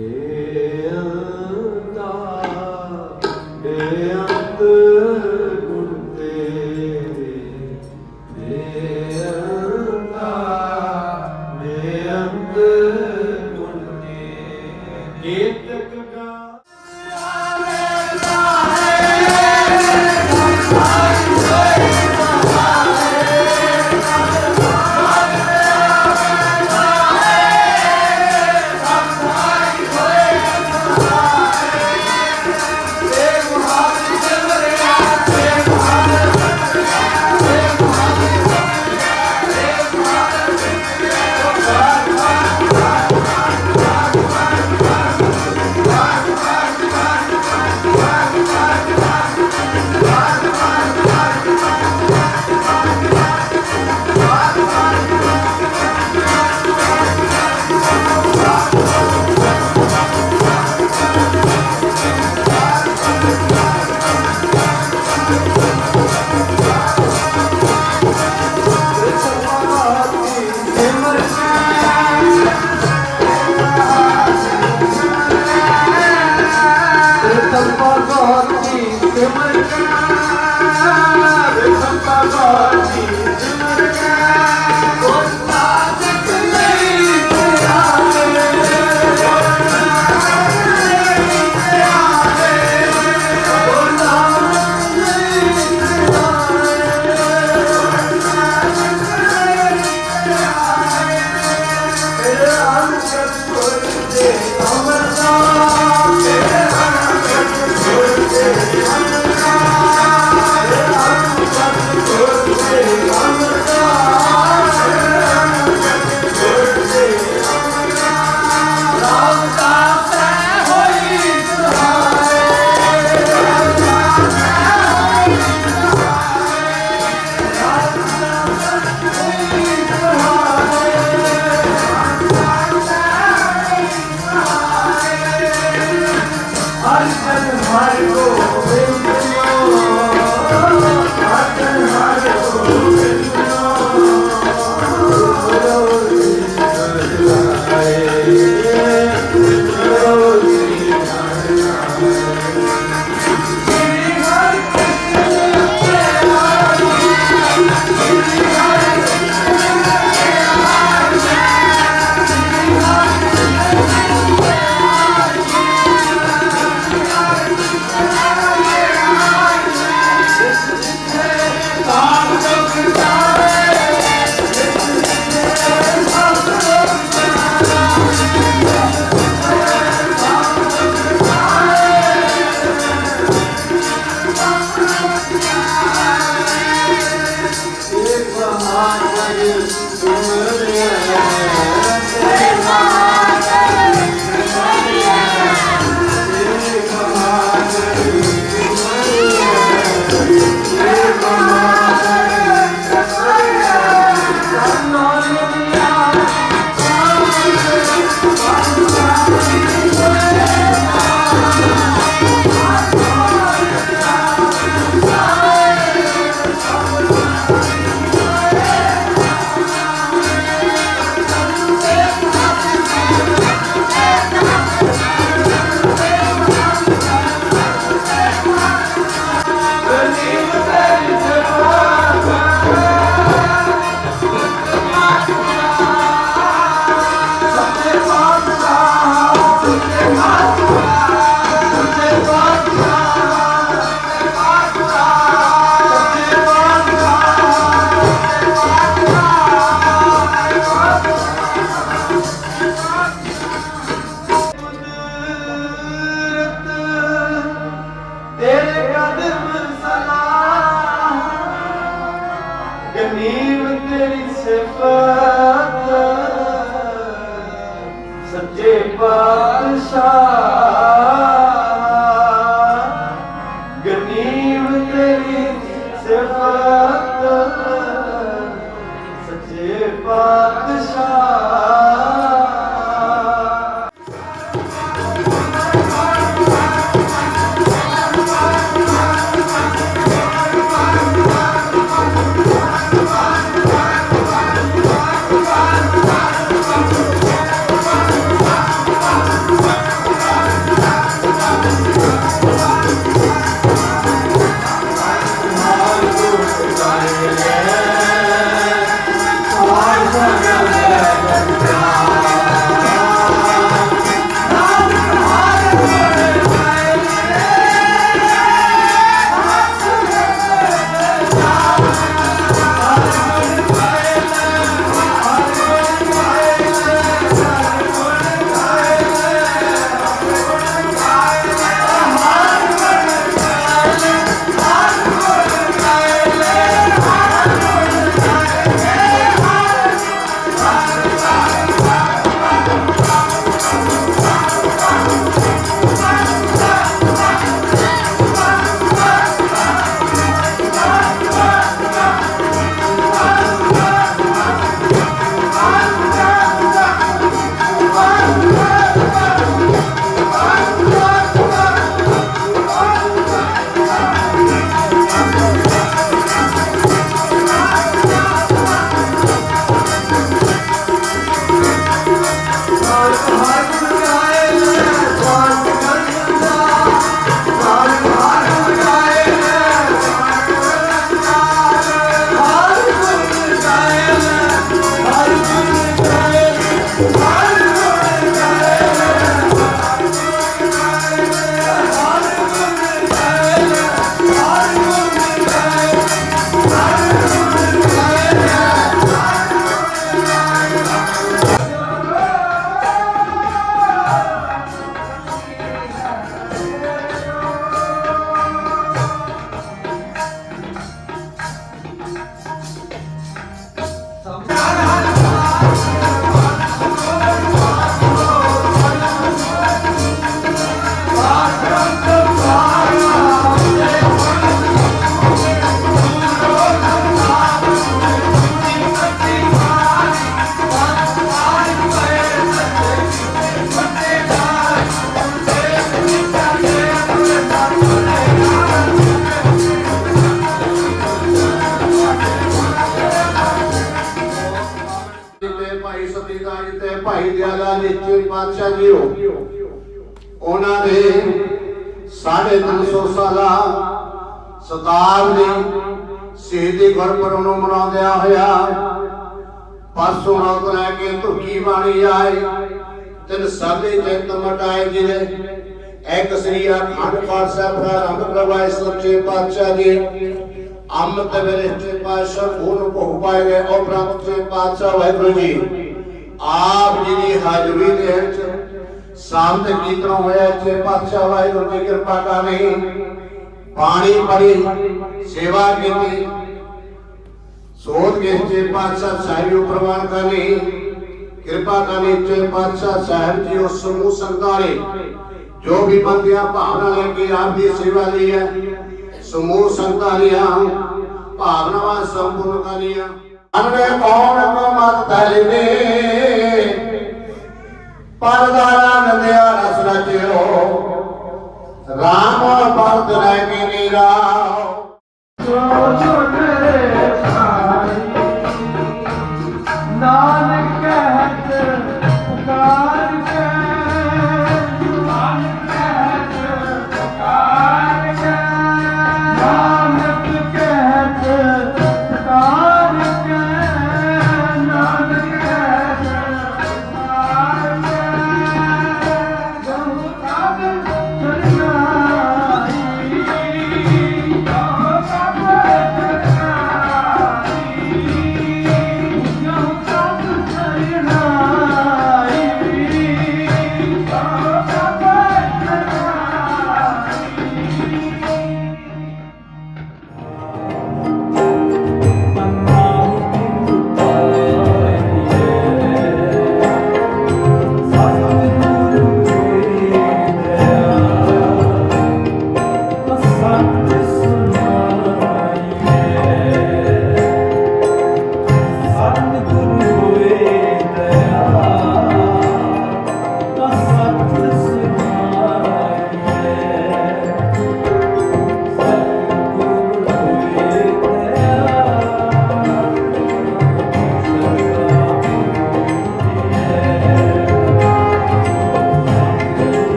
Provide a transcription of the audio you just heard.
Yeah. ਸੱਚੇ ਪਾਤਸ਼ਾਹ ਤੇ ਭਾਈ ਦਿਆਲਾ ਨੀਚੇ ਪਾਤਸ਼ਾਹ ਜੀ ਉਹਨਾਂ ਦੇ 350 ਸਾਲਾ ਸ਼ਤਾਬਦੀ ਸ਼ਹੀਦੀ ਗੁਰਪੁਰਬ ਨੂੰ ਮਨਾਉਂਦਿਆਂ ਹੋਇਆ ਪਾਸੋਂ ਰਾਤ ਲੈ ਕੇ ਧੁਕੀ ਬਾਣੀ ਆਏ। ਤਿੰਨ ਸਾਦੇ ਚਿੰਤ ਮਟਾਏ ਜਿਹਦੇ। ਇੱਕ ਸ੍ਰੀ ਅਖੰਡ ਪਾਠ ਸਾਹਿਬ ਦਾ ਰੰਗ ਪ੍ਰਵਾਹ ਸੱਚੇ ਪਾਤਸ਼ਾਹ ਜੀ ਅੰਮ੍ਰਿਤ ਵੇਲੇ ਤੇ ਪਾਤਸ਼ਾਹ ਪੂਰਨ ਭੋਗ ਪਾਏ ਗਏ। ਉਹ ਪ੍ਰਭੂ ਤੇ ਪਾਤਸ਼ਾਹ ਵਾਹਿਗੁਰੂ ਜੀ। ਆਪ ਜੀ ਦੀ ਹਾਜ਼ਰੀ ਦੇ ਵਿੱਚ ਸਾਹਮਣੇ ਕੀਰਤਨ ਹੋਇਆ ਤੇ ਪਾਤਸ਼ਾਹ ਵਾਹਿਗੁਰੂ ਦੀ ਕਿਰਪਾ ਕਰਨੀ। ਪਾਣੀ ਪੜੀ ਸੇਵਾ ਕੀਤੀ। ਸੋਧ ਕੇ ਤੇ ਪਾਤਸ਼ਾਹ ਸਾਹਿਬ ਨੂੰ ਪ੍ਰਵਾਨ ਕਰਨੀ। ਕਿਰਪਾ ਕਰਨੀ ਤੇ ਪਾਤਸ਼ਾਹ ਸਾਹਿਬ ਜੀ ਉਸ ਸਮੂਹ ਸੰਗਤਾਂ ਨੇ ਜੋ ਵੀ ਬੰਦਿਆਂ ਭਾਵਨਾ ਲੈ ਕੇ ਆਪ ਦੀ ਸੇਵਾ ਲਈ ਹੈ, ਸਮੂਹ ਸੰਗਤਾਂ ਦੀਆਂ ਭਾਵਨਾਵਾਂ ਸੰਪੂਰਨ ਕਰੀਆਂ ਅਨਨੇ ਕੌਣ ਕੋ ਮਤ ਤਲਨੇ ਪਰਦਾਰਾ ਨਦਿਆ ਰਸ ਰਚਿਓ ਰਾਮ ਪਰਦ ਰਹਿ ਕੀ ਨੀਰਾ। ਸੋ ਸੋ